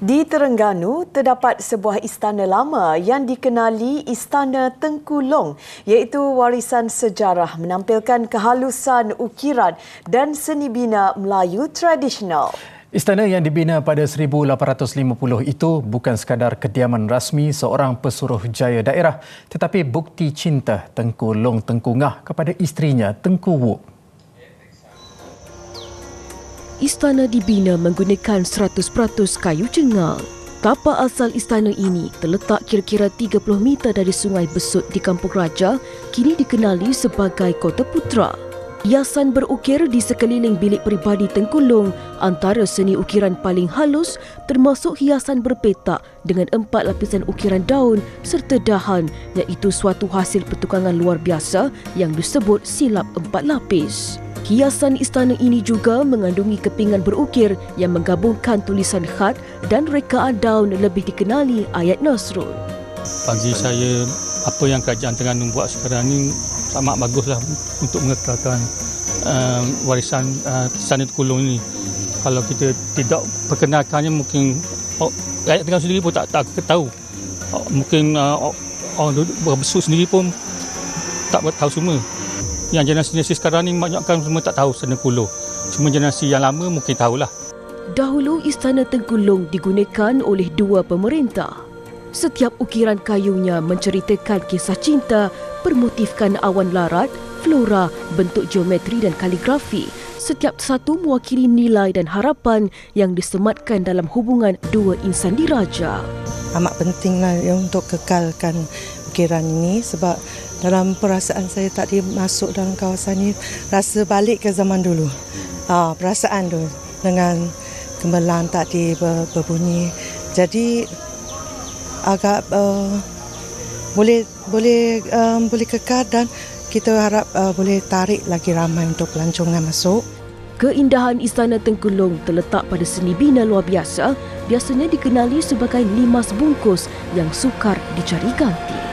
Di Terengganu, terdapat sebuah istana lama yang dikenali Istana Tengku Long iaitu warisan sejarah menampilkan kehalusan ukiran dan seni bina Melayu tradisional. Istana yang dibina pada 1850 itu bukan sekadar kediaman rasmi seorang pesuruh jaya daerah tetapi bukti cinta Tengku Long Tengku Ngah kepada isterinya Tengku Wu. Istana dibina menggunakan 100% kayu cengal. Tapak asal istana ini terletak kira-kira 30 meter dari Sungai Besut di Kampung Raja, kini dikenali sebagai Kota Putra. Hiasan berukir di sekeliling bilik peribadi Tengkulung antara seni ukiran paling halus termasuk hiasan berpetak dengan empat lapisan ukiran daun serta dahan iaitu suatu hasil pertukangan luar biasa yang disebut silap empat lapis. Hiasan istana ini juga mengandungi kepingan berukir yang menggabungkan tulisan khat dan rekaan daun lebih dikenali ayat Nasrul. Bagi saya, apa yang kerajaan tengah membuat sekarang ini sangat baguslah untuk mengekalkan uh, warisan uh, istana Kulung ini. Kalau kita tidak perkenalkannya, mungkin oh, rakyat tengah sendiri pun tak, tak tahu. Oh, mungkin uh, orang duduk berbesuk sendiri pun tak tahu semua yang generasi-generasi sekarang ni banyakkan semua tak tahu Istana Kulo. Cuma generasi yang lama mungkin tahulah. Dahulu Istana Tengkulong digunakan oleh dua pemerintah. Setiap ukiran kayunya menceritakan kisah cinta, bermotifkan awan larat, flora, bentuk geometri dan kaligrafi. Setiap satu mewakili nilai dan harapan yang disematkan dalam hubungan dua insan diraja. Amat pentinglah untuk kekalkan ukiran ini sebab dalam perasaan saya tadi masuk dalam kawasan ini rasa balik ke zaman dulu. Ah, perasaan tu dengan gemelan tadi ber, berbunyi. Jadi agak uh, boleh boleh um, boleh kekal dan kita harap uh, boleh tarik lagi ramai untuk pelancongan masuk. Keindahan Istana Tengkulong terletak pada seni bina luar biasa, biasanya dikenali sebagai limas bungkus yang sukar dicari ganti.